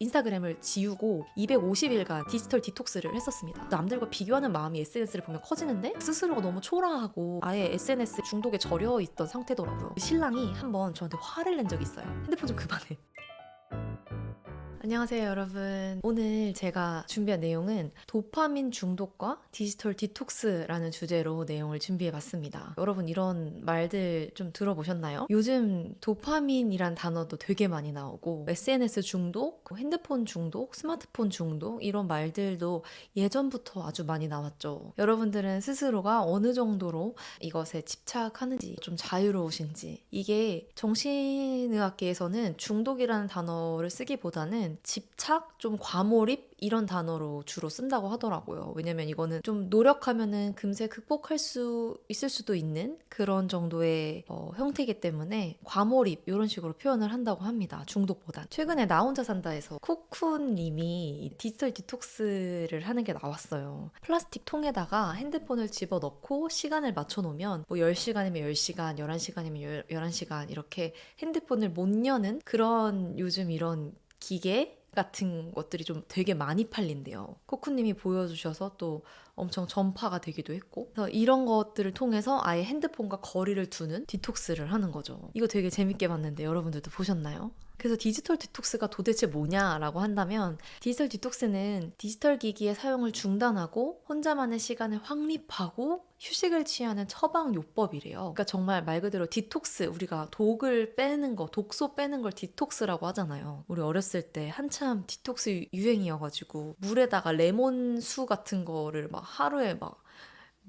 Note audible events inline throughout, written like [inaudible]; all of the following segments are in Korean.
인스타그램을 지우고 250일간 디지털 디톡스를 했었습니다. 남들과 비교하는 마음이 SNS를 보면 커지는데 스스로가 너무 초라하고 아예 SNS 중독에 절여 있던 상태더라고요. 신랑이 한번 저한테 화를 낸 적이 있어요. 핸드폰 좀 그만해. 안녕하세요, 여러분. 오늘 제가 준비한 내용은 도파민 중독과 디지털 디톡스라는 주제로 내용을 준비해 봤습니다. 여러분, 이런 말들 좀 들어보셨나요? 요즘 도파민이란 단어도 되게 많이 나오고, SNS 중독, 핸드폰 중독, 스마트폰 중독, 이런 말들도 예전부터 아주 많이 나왔죠. 여러분들은 스스로가 어느 정도로 이것에 집착하는지, 좀 자유로우신지, 이게 정신의학계에서는 중독이라는 단어를 쓰기보다는 집착, 좀 과몰입 이런 단어로 주로 쓴다고 하더라고요. 왜냐면 이거는 좀 노력하면은 금세 극복할 수 있을 수도 있는 그런 정도의 어, 형태이기 때문에 과몰입 이런 식으로 표현을 한다고 합니다. 중독보단. 최근에 나 혼자 산다에서 코쿤 님이 디지털 디톡스를 하는 게 나왔어요. 플라스틱 통에다가 핸드폰을 집어 넣고 시간을 맞춰 놓으면 뭐 10시간이면 10시간, 11시간이면 11시간 이렇게 핸드폰을 못 여는 그런 요즘 이런 기계 같은 것들이 좀 되게 많이 팔린대요. 코쿠님이 보여주셔서 또 엄청 전파가 되기도 했고. 그래서 이런 것들을 통해서 아예 핸드폰과 거리를 두는 디톡스를 하는 거죠. 이거 되게 재밌게 봤는데 여러분들도 보셨나요? 그래서 디지털 디톡스가 도대체 뭐냐라고 한다면 디지털 디톡스는 디지털 기기의 사용을 중단하고 혼자만의 시간을 확립하고 휴식을 취하는 처방 요법이래요. 그러니까 정말 말 그대로 디톡스 우리가 독을 빼는 거, 독소 빼는 걸 디톡스라고 하잖아요. 우리 어렸을 때 한참 디톡스 유행이어가지고 물에다가 레몬수 같은 거를 막 하루에 막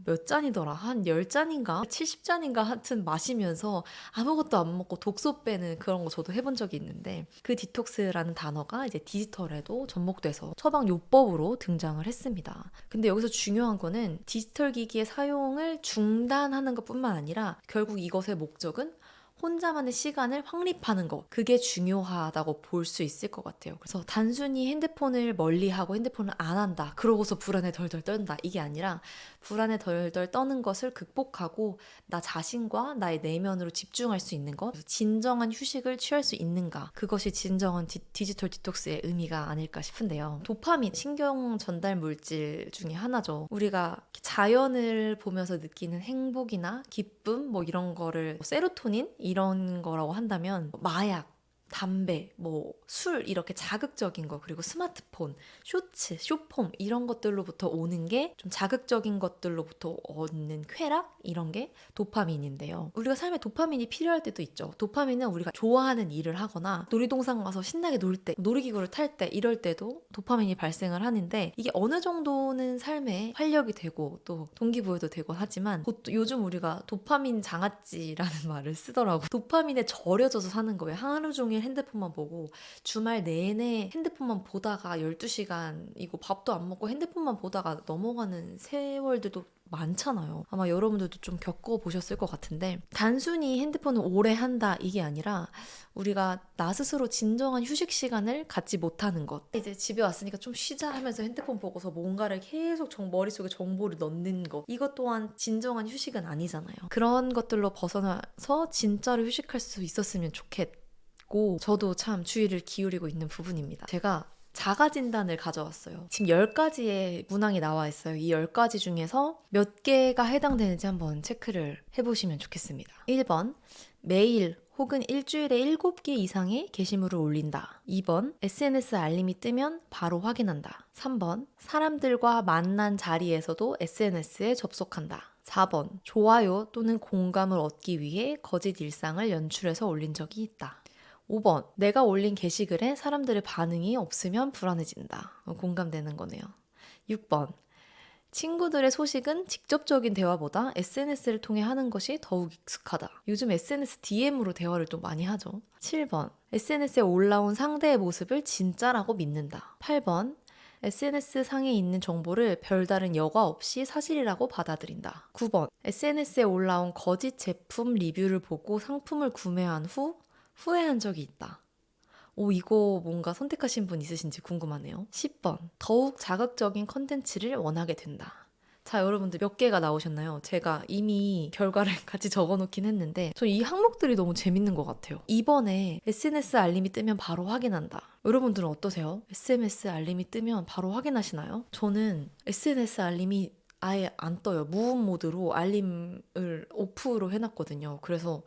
몇 잔이더라? 한 10잔인가? 70잔인가 하여튼 마시면서 아무것도 안 먹고 독소 빼는 그런 거 저도 해본 적이 있는데 그 디톡스라는 단어가 이제 디지털에도 접목돼서 처방 요법으로 등장을 했습니다. 근데 여기서 중요한 거는 디지털 기기의 사용을 중단하는 것 뿐만 아니라 결국 이것의 목적은 혼자만의 시간을 확립하는 것 그게 중요하다고 볼 수 있을 것 같아요. 그래서 단순히 핸드폰을 멀리하고 핸드폰을 안 한다. 그러고서 불안에 덜덜 떤다. 이게 아니라 불안에 덜덜 떠는 것을 극복하고 나 자신과 나의 내면으로 집중할 수 있는 것, 진정한 휴식을 취할 수 있는가. 그것이 진정한 디, 디지털 디톡스의 의미가 아닐까 싶은데요. 도파민, 신경 전달 물질 중에 하나죠. 우리가 자연을 보면서 느끼는 행복이나 기쁨, 뭐 이런 거를 세로토닌 이런 거라고 한다면 마약 담배, 뭐 술 이렇게 자극적인 거 그리고 스마트폰, 쇼츠, 쇼폼 이런 것들로부터 오는 게 좀 자극적인 것들로부터 얻는 쾌락 이런 게 도파민인데요. 우리가 삶에 도파민이 필요할 때도 있죠. 도파민은 우리가 좋아하는 일을 하거나 놀이동산 가서 신나게 놀 때, 놀이기구를 탈 때 이럴 때도 도파민이 발생을 하는데 이게 어느 정도는 삶에 활력이 되고 또 동기부여도 되고 하지만 곧 요즘 우리가 도파민 장아찌라는 [laughs] 말을 쓰더라고. 도파민에 절여져서 사는 거예요. 하루 종일 핸드폰만 보고 주말 내내 핸드폰만 보다가 12시간이고 밥도 안 먹고 핸드폰만 보다가 넘어가는 세월들도 많잖아요. 아마 여러분들도 좀 겪어보셨을 것 같은데, 단순히 핸드폰을 오래 한다, 이게 아니라, 우리가 나 스스로 진정한 휴식 시간을 갖지 못하는 것. 이제 집에 왔으니까 좀 쉬자 하면서 핸드폰 보고서 뭔가를 계속 정, 머릿속에 정보를 넣는 것. 이것 또한 진정한 휴식은 아니잖아요. 그런 것들로 벗어나서 진짜로 휴식할 수 있었으면 좋겠 고, 저도 참 주의를 기울이고 있는 부분입니다. 제가 자가 진단을 가져왔어요. 지금 10가지의 문항이 나와 있어요. 이 10가지 중에서 몇 개가 해당되는지 한번 체크를 해보시면 좋겠습니다. 1번, 매일 혹은 일주일에 7개 이상의 게시물을 올린다. 2번, SNS 알림이 뜨면 바로 확인한다. 3번, 사람들과 만난 자리에서도 SNS에 접속한다. 4번, 좋아요 또는 공감을 얻기 위해 거짓 일상을 연출해서 올린 적이 있다. 5번, 내가 올린 게시글에 사람들의 반응이 없으면 불안해진다. 어, 공감되는 거네요. 6번, 친구들의 소식은 직접적인 대화보다 SNS를 통해 하는 것이 더욱 익숙하다. 요즘 SNS DM으로 대화를 또 많이 하죠. 7번, SNS에 올라온 상대의 모습을 진짜라고 믿는다. 8번, SNS 상에 있는 정보를 별다른 여과 없이 사실이라고 받아들인다. 9번, SNS에 올라온 거짓 제품 리뷰를 보고 상품을 구매한 후 후회한 적이 있다. 오, 이거 뭔가 선택하신 분 있으신지 궁금하네요. 10번. 더욱 자극적인 컨텐츠를 원하게 된다. 자, 여러분들 몇 개가 나오셨나요? 제가 이미 결과를 [laughs] 같이 적어 놓긴 했는데, 저이 항목들이 너무 재밌는 것 같아요. 2번에 SNS 알림이 뜨면 바로 확인한다. 여러분들은 어떠세요? SMS 알림이 뜨면 바로 확인하시나요? 저는 SNS 알림이 아예 안 떠요. 무음 모드로 알림을 오프로 해놨거든요. 그래서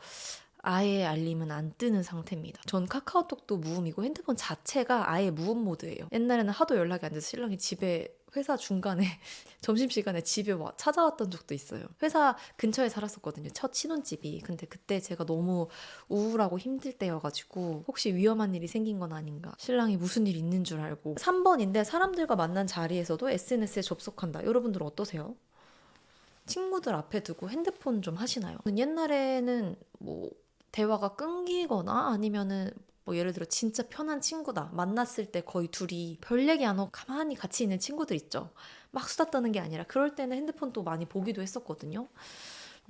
아예 알림은 안 뜨는 상태입니다. 전 카카오톡도 무음이고 핸드폰 자체가 아예 무음 모드예요. 옛날에는 하도 연락이 안 돼서 신랑이 집에 회사 중간에 [laughs] 점심시간에 집에 와 찾아왔던 적도 있어요. 회사 근처에 살았었거든요. 첫 신혼집이. 근데 그때 제가 너무 우울하고 힘들 때여가지고 혹시 위험한 일이 생긴 건 아닌가. 신랑이 무슨 일 있는 줄 알고. 3번인데 사람들과 만난 자리에서도 SNS에 접속한다. 여러분들 어떠세요? 친구들 앞에 두고 핸드폰 좀 하시나요? 옛날에는 뭐 대화가 끊기거나 아니면은 뭐 예를 들어 진짜 편한 친구다 만났을 때 거의 둘이 별 얘기 안 하고 가만히 같이 있는 친구들 있죠. 막 수다 떠는 게 아니라 그럴 때는 핸드폰 또 많이 보기도 했었거든요.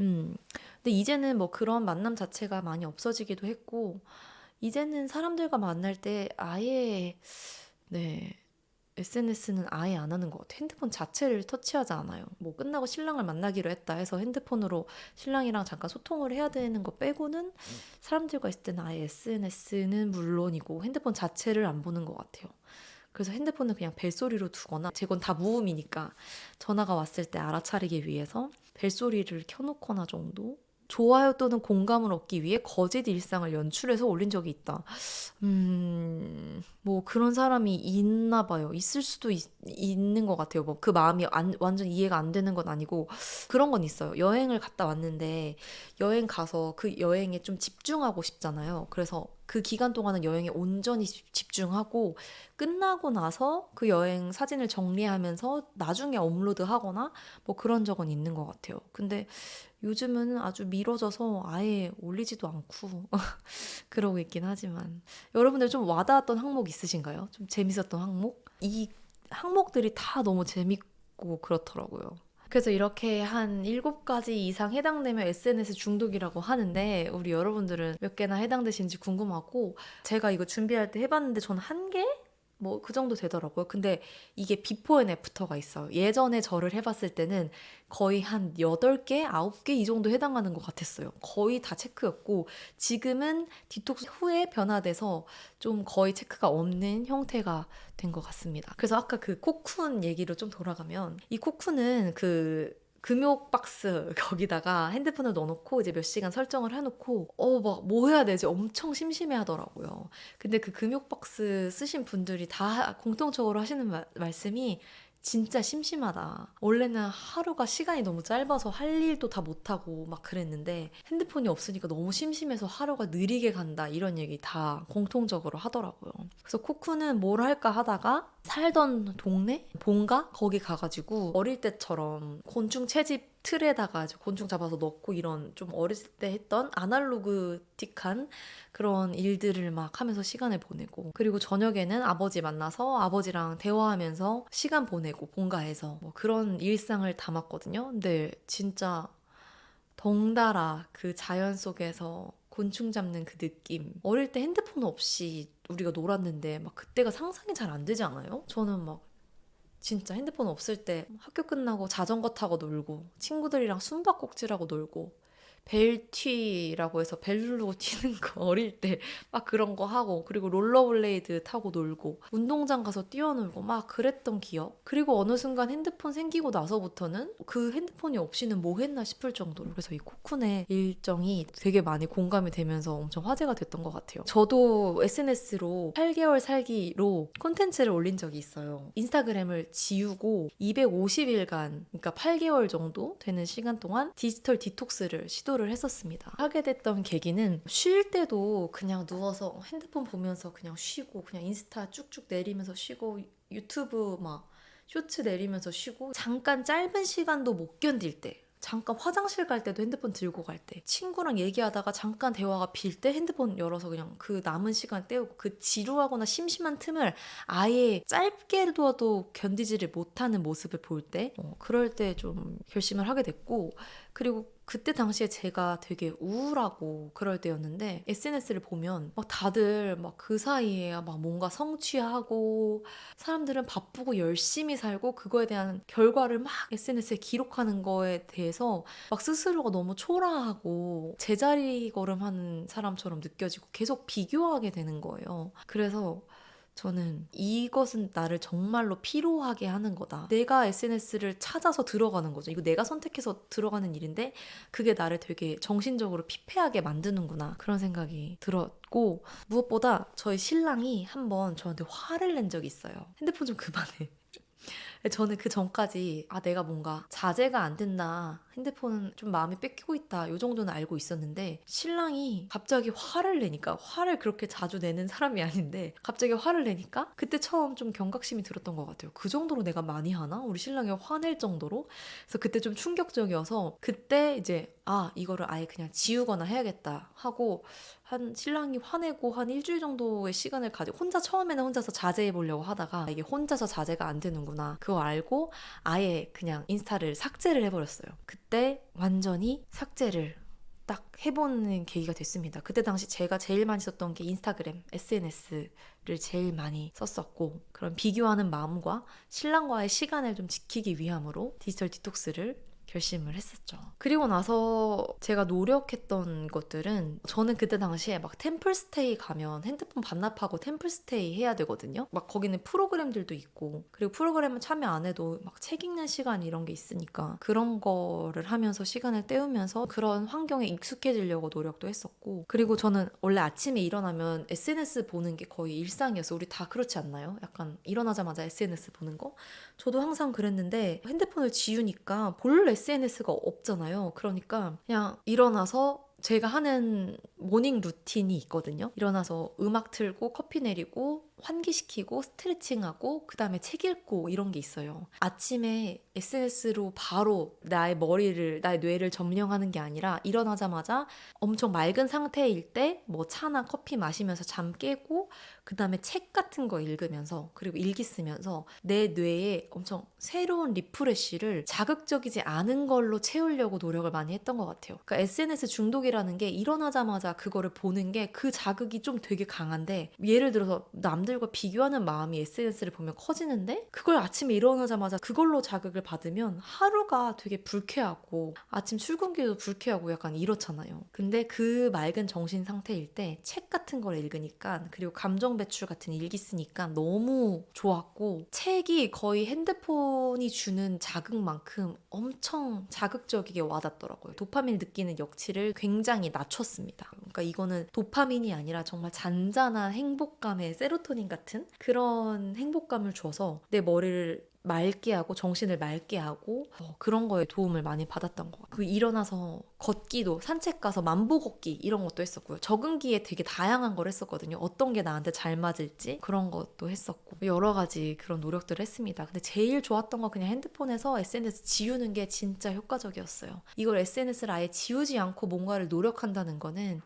음 근데 이제는 뭐 그런 만남 자체가 많이 없어지기도 했고 이제는 사람들과 만날 때 아예 네 SNS는 아예 안 하는 것 같아요. 핸드폰 자체를 터치하지 않아요. 뭐 끝나고 신랑을 만나기로 했다 해서 핸드폰으로 신랑이랑 잠깐 소통을 해야 되는 거 빼고는 사람들과 있을 때는 아예 SNS는 물론이고 핸드폰 자체를 안 보는 것 같아요. 그래서 핸드폰은 그냥 벨소리로 두거나 제건 다 무음이니까 전화가 왔을 때 알아차리기 위해서 벨소리를 켜놓거나 정도 좋아요 또는 공감을 얻기 위해 거짓 일상을 연출해서 올린 적이 있다. 음, 뭐 그런 사람이 있나 봐요. 있을 수도 있, 있는 것 같아요. 뭐 그 마음이 안, 완전 이해가 안 되는 건 아니고 그런 건 있어요. 여행을 갔다 왔는데 여행 가서 그 여행에 좀 집중하고 싶잖아요. 그래서 그 기간 동안은 여행에 온전히 집- 집중하고 끝나고 나서 그 여행 사진을 정리하면서 나중에 업로드하거나 뭐 그런 적은 있는 것 같아요. 근데 요즘은 아주 미뤄져서 아예 올리지도 않고 [laughs] 그러고 있긴 하지만 여러분들 좀 와닿았던 항목 있으신가요? 좀 재밌었던 항목? 이 항목들이 다 너무 재밌고 그렇더라고요. 그래서 이렇게 한 일곱 가지 이상 해당되면 SNS 중독이라고 하는데 우리 여러분들은 몇 개나 해당되시는지 궁금하고 제가 이거 준비할 때 해봤는데 저는 한 개? 뭐 그 정도 되더라고요. 근데 이게 비포 앤 애프터가 있어요. 예전에 저를 해봤을 때는 거의 한 8개, 9개 이 정도 해당하는 것 같았어요. 거의 다 체크였고 지금은 디톡스 후에 변화돼서 좀 거의 체크가 없는 형태가 된 것 같습니다. 그래서 아까 그 코쿤 얘기로 좀 돌아가면 이 코쿤은 그 금욕 박스 [laughs] 거기다가 핸드폰을 넣어놓고 이제 몇 시간 설정을 해놓고 어 막 뭐 해야 되지 엄청 심심해 하더라고요. 근데 그 금욕 박스 쓰신 분들이 다 공통적으로 하시는 말, 말씀이 진짜 심심하다. 원래는 하루가 시간이 너무 짧아서 할 일도 다 못하고 막 그랬는데 핸드폰이 없으니까 너무 심심해서 하루가 느리게 간다. 이런 얘기 다 공통적으로 하더라고요. 그래서 코쿠는 뭘 할까 하다가 살던 동네? 본가? 거기 가가지고 어릴 때처럼 곤충 채집 틀에다가 곤충 잡아서 넣고 이런 좀 어렸을 때 했던 아날로그틱한 그런 일들을 막 하면서 시간을 보내고 그리고 저녁에는 아버지 만나서 아버지랑 대화하면서 시간 보내고 본가에서 뭐 그런 일상을 담았거든요. 근데 진짜 덩달아 그 자연 속에서 곤충 잡는 그 느낌. 어릴 때 핸드폰 없이 우리가 놀았는데 막 그때가 상상이 잘 안 되지 않아요? 저는 막 진짜 핸드폰 없을 때 학교 끝나고 자전거 타고 놀고 친구들이랑 숨바꼭질하고 놀고 벨튀라고 해서 벨 누르고 튀는 거 어릴 때 막 그런 거 하고 그리고 롤러블레이드 타고 놀고 운동장 가서 뛰어놀고 막 그랬던 기억. 그리고 어느 순간 핸드폰 생기고 나서부터는 그 핸드폰이 없이는 뭐 했나 싶을 정도로. 그래서 이 코쿤의 일정이 되게 많이 공감이 되면서 엄청 화제가 됐던 것 같아요. 저도 SNS로 8개월 살기로 콘텐츠를 올린 적이 있어요. 인스타그램을 지우고 250일간 그러니까 8개월 정도 되는 시간 동안 디지털 디톡스를 시도 를 했었습니다. 하게 됐던 계기는 쉴 때도 그냥 누워서 핸드폰 보면서 그냥 쉬고 그냥 인스타 쭉쭉 내리면서 쉬고 유튜브 막 쇼츠 내리면서 쉬고 잠깐 짧은 시간도 못 견딜 때 잠깐 화장실 갈 때도 핸드폰 들고 갈 때, 친구랑 얘기하다가 잠깐 대화가 빌 때 핸드폰 열어서 그냥 그 남은 시간 때우고 그 지루하거나 심심한 틈을 아예 짧게라도 견디지를 못하는 모습을 볼 때, 어, 그럴 때 좀 결심을 하게 됐고, 그리고 그때 당시에 제가 되게 우울하고 그럴 때였는데 SNS를 보면 막 다들 막 그 사이에 막 뭔가 성취하고 사람들은 바쁘고 열심히 살고 그거에 대한 결과를 막 SNS에 기록하는 거에 대해서 막 스스로가 너무 초라하고 제자리 걸음하는 사람처럼 느껴지고 계속 비교하게 되는 거예요. 그래서 저는 이것은 나를 정말로 피로하게 하는 거다. 내가 SNS를 찾아서 들어가는 거죠. 이거 내가 선택해서 들어가는 일인데 그게 나를 되게 정신적으로 피폐하게 만드는구나. 그런 생각이 들었고 무엇보다 저희 신랑이 한번 저한테 화를 낸 적이 있어요. 핸드폰 좀 그만해. 저는 그 전까지 아 내가 뭔가 자제가 안 된다 핸드폰은 좀 마음이 뺏기고 있다 요 정도는 알고 있었는데 신랑이 갑자기 화를 내니까 화를 그렇게 자주 내는 사람이 아닌데 갑자기 화를 내니까 그때 처음 좀 경각심이 들었던 것 같아요. 그 정도로 내가 많이 하나? 우리 신랑이 화낼 정도로? 그래서 그때 좀 충격적이어서 그때 이제 아 이거를 아예 그냥 지우거나 해야겠다 하고 한 신랑이 화내고 한 일주일 정도의 시간을 가지고 혼자 처음에는 혼자서 자제해 보려고 하다가 이게 혼자서 자제가 안 되는구나. 그거 알고 아예 그냥 인스타를 삭제를 해버렸어요. 그때 완전히 삭제를 딱 해보는 계기가 됐습니다. 그때 당시 제가 제일 많이 썼던 게 인스타그램, SNS를 제일 많이 썼었고 그런 비교하는 마음과 신랑과의 시간을 좀 지키기 위함으로 디지털 디톡스를 결심을 했었죠. 그리고 나서 제가 노력했던 것들은 저는 그때 당시에 막 템플스테이 가면 핸드폰 반납하고 템플스테이 해야 되거든요. 막 거기는 프로그램들도 있고 그리고 프로그램은 참여 안 해도 막 책 읽는 시간 이런 게 있으니까 그런 거를 하면서 시간을 때우면서 그런 환경에 익숙해지려고 노력도 했었고 그리고 저는 원래 아침에 일어나면 SNS 보는 게 거의 일상이었어. 우리 다 그렇지 않나요? 약간 일어나자마자 SNS 보는 거? 저도 항상 그랬는데 핸드폰을 지우니까 볼 SNS가 없잖아요. 그러니까 그냥 일어나서 제가 하는 모닝 루틴이 있거든요. 일어나서 음악 틀고 커피 내리고 환기시키고 스트레칭하고 그다음에 책 읽고 이런 게 있어요. 아침에 SNS로 바로 나의 머리를 나의 뇌를 점령하는 게 아니라 일어나자마자 엄청 맑은 상태일 때 뭐 차나 커피 마시면서 잠 깨고 그다음에 책 같은 거 읽으면서 그리고 일기 쓰면서 내 뇌에 엄청 새로운 리프레쉬를 자극적이지 않은 걸로 채우려고 노력을 많이 했던 것 같아요. 그러니까 SNS 중독이라는 게 일어나자마자 그거를 보는 게 그 자극이 좀 되게 강한데 예를 들어서 남들 과 비교하는 마음이 SNS를 보면 커지는데 그걸 아침에 일어나자마자 그걸로 자극을 받으면 하루가 되게 불쾌하고 아침 출근길도 불쾌하고 약간 이렇잖아요. 근데 그 맑은 정신 상태일 때 책 같은 걸 읽으니까 그리고 감정 배출 같은 일기 쓰니까 너무 좋았고 책이 거의 핸드폰이 주는 자극만큼 엄청 자극적이게 와닿더라고요. 도파민 느끼는 역치를 굉장히 낮췄습니다. 그러니까 이거는 도파민이 아니라 정말 잔잔한 행복감의 세로토닌 같은 그런 행복감을 줘서 내 머리를 맑게 하고 정신을 맑게 하고 어, 그런 거에 도움을 많이 받았던 것 같아요. 그 일어나서 걷기도 산책 가서 만보 걷기 이런 것도 했었고요. 적응기에 되게 다양한 걸 했었거든요. 어떤 게 나한테 잘 맞을지 그런 것도 했었고 여러 가지 그런 노력들을 했습니다. 근데 제일 좋았던 건 그냥 핸드폰에서 SNS 지우는 게 진짜 효과적이었어요. 이걸 SNS를 아예 지우지 않고 뭔가를 노력한다는 거는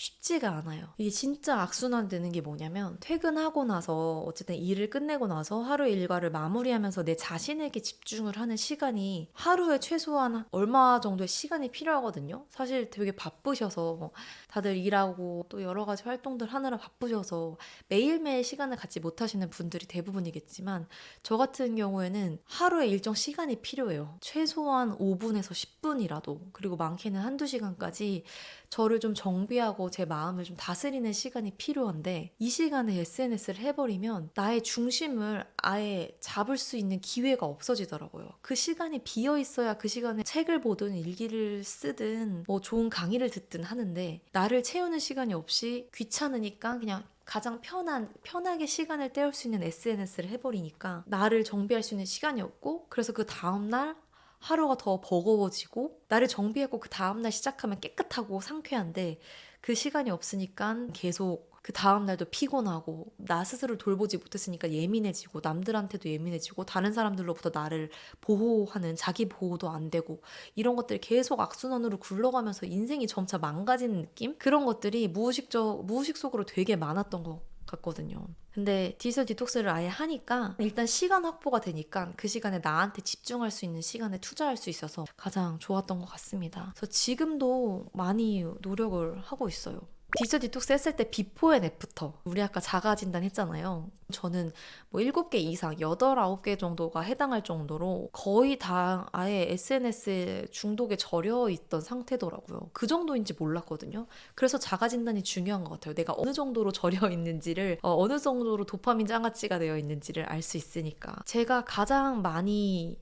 쉽지가 않아요. 이게 진짜 악순환 되는 게 뭐냐면 퇴근하고 나서 어쨌든 일을 끝내고 나서 하루 일과를 마무리하면서 내 자신에게 집중을 하는 시간이 하루에 최소한 얼마 정도의 시간이 필요하거든요. 사실 되게 바쁘셔서 뭐 다들 일하고 또 여러 가지 활동들 하느라 바쁘셔서 매일매일 시간을 갖지 못하시는 분들이 대부분이겠지만 저 같은 경우에는 하루에 일정 시간이 필요해요. 최소한 5분에서 10분이라도 그리고 많게는 한두 시간까지 저를 좀 정비하고 제 마음을 좀 다스리는 시간이 필요한데 이 시간에 SNS를 해버리면 나의 중심을 아예 잡을 수 있는 기회가 없어지더라고요. 그 시간이 비어 있어야 그 시간에 책을 보든 일기를 쓰든 뭐 좋은 강의를 듣든 하는데 나를 채우는 시간이 없이 귀찮으니까 그냥 가장 편한 편하게 시간을 때울 수 있는 SNS를 해버리니까 나를 정비할 수 있는 시간이 없고 그래서 그 다음 날 하루가 더 버거워지고 나를 정비하고 그 다음날 시작하면 깨끗하고 상쾌한데 그 시간이 없으니까 계속 그 다음날도 피곤하고 나 스스로 돌보지 못했으니까 예민해지고 남들한테도 예민해지고 다른 사람들로부터 나를 보호하는 자기 보호도 안 되고 이런 것들이 계속 악순환으로 굴러가면서 인생이 점차 망가지는 느낌? 그런 것들이 무의식적 무의식 속으로 되게 많았던 것 같거든요. 근데 디지털 디톡스를 아예 하니까 일단 시간 확보가 되니까 그 시간에 나한테 집중할 수 있는 시간에 투자할 수 있어서 가장 좋았던 것 같습니다. 그래서 지금도 많이 노력을 하고 있어요. 디지털 디톡스 했을 때 비포 앤 애프터 우리 아까 자가 진단 했잖아요. 저는 뭐 7개 이상 8, 9개 정도가 해당할 정도로 거의 다 아예 SNS에 중독에 절여 있던 상태더라고요. 그 정도인지 몰랐거든요. 그래서 자가 진단이 중요한 것 같아요. 내가 어느 정도로 절여 있는지를 어, 느 정도로 도파민 장아찌가 되어 있는지를 알 수 있으니까. 제가 가장 많이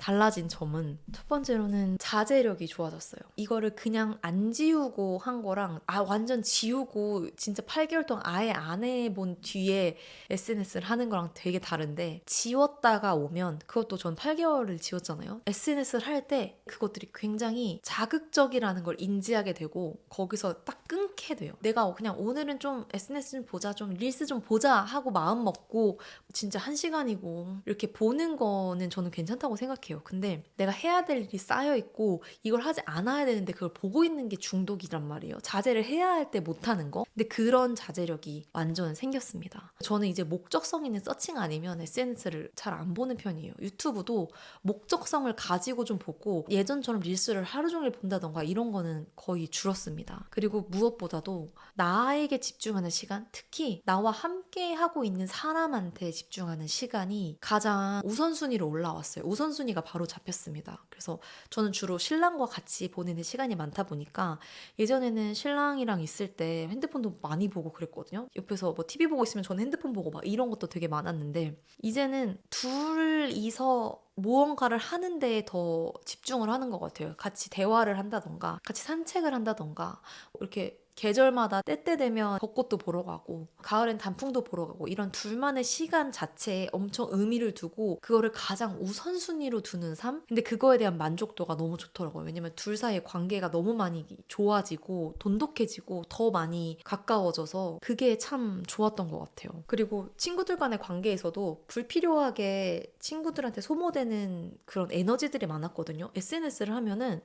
달라진 점은 첫 번째로는 자제력이 좋아졌어요. 이거를 그냥 안 지우고 한 거랑 아 완전 지우고 진짜 8개월 동안 아예 안 해본 뒤에 SNS를 하는 거랑 되게 다른데 지웠다가 오면 그것도 전 8개월을 지웠잖아요. SNS를 할 때 그것들이 굉장히 자극적이라는 걸 인지하게 되고 거기서 딱 끊게 돼요. 내가 그냥 오늘은 좀 SNS 좀 보자, 좀 릴스 좀 보자 하고 마음 먹고 진짜 한 시간이고 이렇게 보는 거는 저는 괜찮다고 생각해요. 근데 내가 해야 될 일이 쌓여 있고 이걸 하지 않아야 되는데 그걸 보고 있는 게 중독이란 말이에요. 자제를 해야 할 때 못하는 거. 근데 그런 자제력이 완전 생겼습니다. 저는 이제 목적성 있는 서칭 아니면 SNS를 잘 안 보는 편이에요. 유튜브도 목적성을 가지고 좀 보고 예전처럼 릴스를 하루 종일 본다던가 이런 거는 거의 줄었습니다. 그리고 무엇보다도 나에게 집중하는 시간, 특히 나와 함께 하고 있는 사람한테 집중하는 시간이 가장 우선순위로 올라왔어요. 우선순위가 바로 잡혔습니다. 그래서 저는 주로 신랑과 같이 보내는 시간이 많다 보니까 예전에는 신랑이랑 있을 때 핸드폰도 많이 보고 그랬거든요. 옆에서 뭐 TV 보고 있으면 저는 핸드폰 보고 막 이런 것도 되게 많았는데 이제는 둘이서 무언가를 하는 데에 더 집중을 하는 것 같아요. 같이 대화를 한다던가, 같이 산책을 한다던가, 이렇게 계절마다 때때 되면 벚꽃도 보러 가고 가을엔 단풍도 보러 가고 이런 둘만의 시간 자체에 엄청 의미를 두고 그거를 가장 우선순위로 두는 삶? 근데 그거에 대한 만족도가 너무 좋더라고요. 왜냐면 둘 사이의 관계가 너무 많이 좋아지고 돈독해지고 더 많이 가까워져서 그게 참 좋았던 것 같아요. 그리고 친구들 간의 관계에서도 불필요하게 친구들한테 소모되는 그런 에너지들이 많았거든요. SNS를 하면은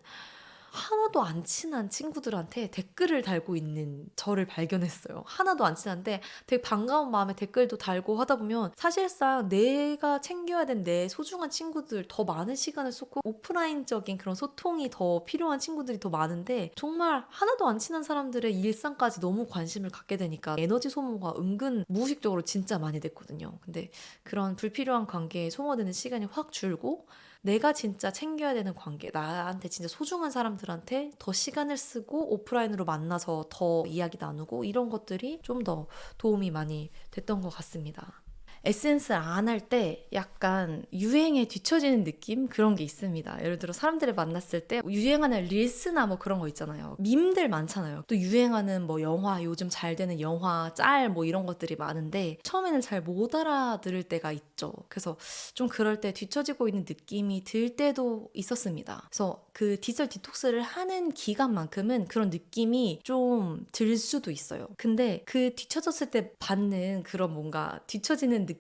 하나도 안 친한 친구들한테 댓글을 달고 있는 저를 발견했어요. 하나도 안 친한데 되게 반가운 마음에 댓글도 달고 하다 보면 사실상 내가 챙겨야 된 내 소중한 친구들 더 많은 시간을 쏟고 오프라인적인 그런 소통이 더 필요한 친구들이 더 많은데 정말 하나도 안 친한 사람들의 일상까지 너무 관심을 갖게 되니까 에너지 소모가 은근 무의식적으로 진짜 많이 됐거든요. 근데 그런 불필요한 관계에 소모되는 시간이 확 줄고 내가 진짜 챙겨야 되는 관계, 나한테 진짜 소중한 사람들한테 더 시간을 쓰고 오프라인으로 만나서 더 이야기 나누고 이런 것들이 좀 더 도움이 많이 됐던 것 같습니다. 에센스를 안할 때 약간 유행에 뒤처지는 느낌 그런 게 있습니다. 예를 들어 사람들을 만났을 때 유행하는 릴스나 뭐 그런 거 있잖아요. 밈들 많잖아요. 또 유행하는 뭐 영화 요즘 잘 되는 영화 짤 뭐 이런 것들이 많은데 처음에는 잘 못 알아들을 때가 있죠. 그래서 좀 그럴 때 뒤처지고 있는 느낌이 들 때도 있었습니다. 그래서 그 디지털 디톡스를 하는 기간만큼은 그런 느낌이 좀 들 수도 있어요. 근데 그 뒤처졌을 때 받는 그런 뭔가 뒤처지는 느낌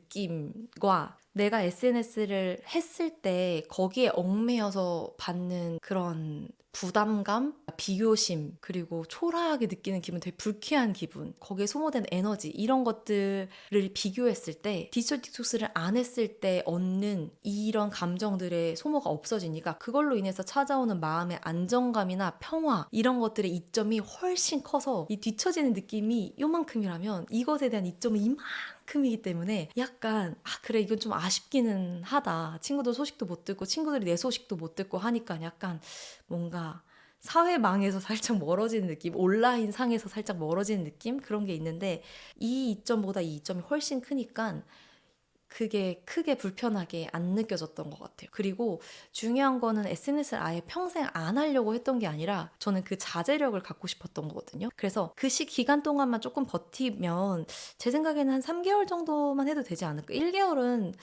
과 내가 SNS를 했을 때 거기에 얽매여서 받는 그런 부담감, 비교심, 그리고 초라하게 느끼는 기분, 되게 불쾌한 기분, 거기에 소모된 에너지, 이런 것들을 비교했을 때 디지털 디톡스를 안 했을 때 얻는 이런 감정들의 소모가 없어지니까 그걸로 인해서 찾아오는 마음의 안정감이나 평화, 이런 것들의 이점이 훨씬 커서 이 뒤처지는 느낌이 요만큼이라면 이것에 대한 이점은 이만 크이기 때문에 약간 아 그래 이건 좀 아쉽기는 하다. 친구들 소식도 못 듣고 친구들이 내 소식도 못 듣고 하니까 약간 뭔가 사회망에서 살짝 멀어지는 느낌, 온라인 상에서 살짝 멀어지는 느낌 그런 게 있는데 이 이점보다 이 이점이 훨씬 크니까 그게 크게 불편하게 안 느껴졌던 것 같아요. 그리고 중요한 거는 SNS를 아예 평생 안 하려고 했던 게 아니라 저는 그 자제력을 갖고 싶었던 거거든요. 그래서 그 시 기간 동안만 조금 버티면 제 생각에는 한 3개월 정도만 해도 되지 않을까. 1개월은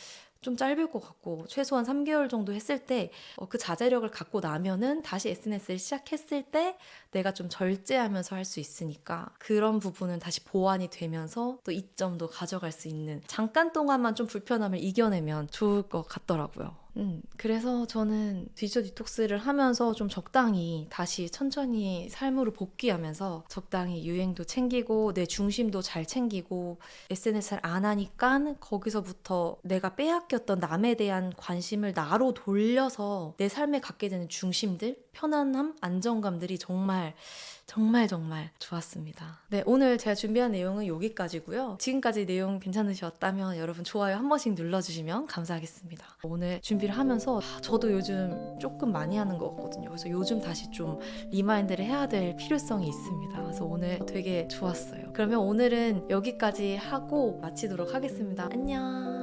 좀 짧을 것 같고 최소한 3개월 정도 했을 때그 어, 자제력을 갖고 나면은 다시 SNS를 시작했을 때 내가 좀 절제하면서 할 수 있으니까 그런 부분은 다시 보완이 되면서 또 이점도 가져갈 수 있는 잠깐 동안만 좀 불편함을 이겨내면 좋을 것 같더라고요. 음, 그래서 저는 디지털 디톡스를 하면서 좀 적당히 다시 천천히 삶으로 복귀하면서 적당히 유행도 챙기고 내 중심도 잘 챙기고 SNS를 안 하니까 거기서부터 내가 빼앗겼던 남에 대한 관심을 나로 돌려서 내 삶에 갖게 되는 중심들, 편안함, 안정감들이 정말 정말 정말 좋았습니다. 네, 오늘 제가 준비한 내용은 여기까지고요. 지금까지 내용 괜찮으셨다면 여러분 좋아요 한 번씩 눌러주시면 감사하겠습니다. 오늘 준비를 하면서 아, 저도 요즘 조금 많이 하는 것 같거든요. 그래서 요즘 다시 좀 리마인드를 해야 될 필요성이 있습니다. 그래서 오늘 되게 좋았어요. 그러면 오늘은 여기까지 하고 마치도록 하겠습니다. 안녕.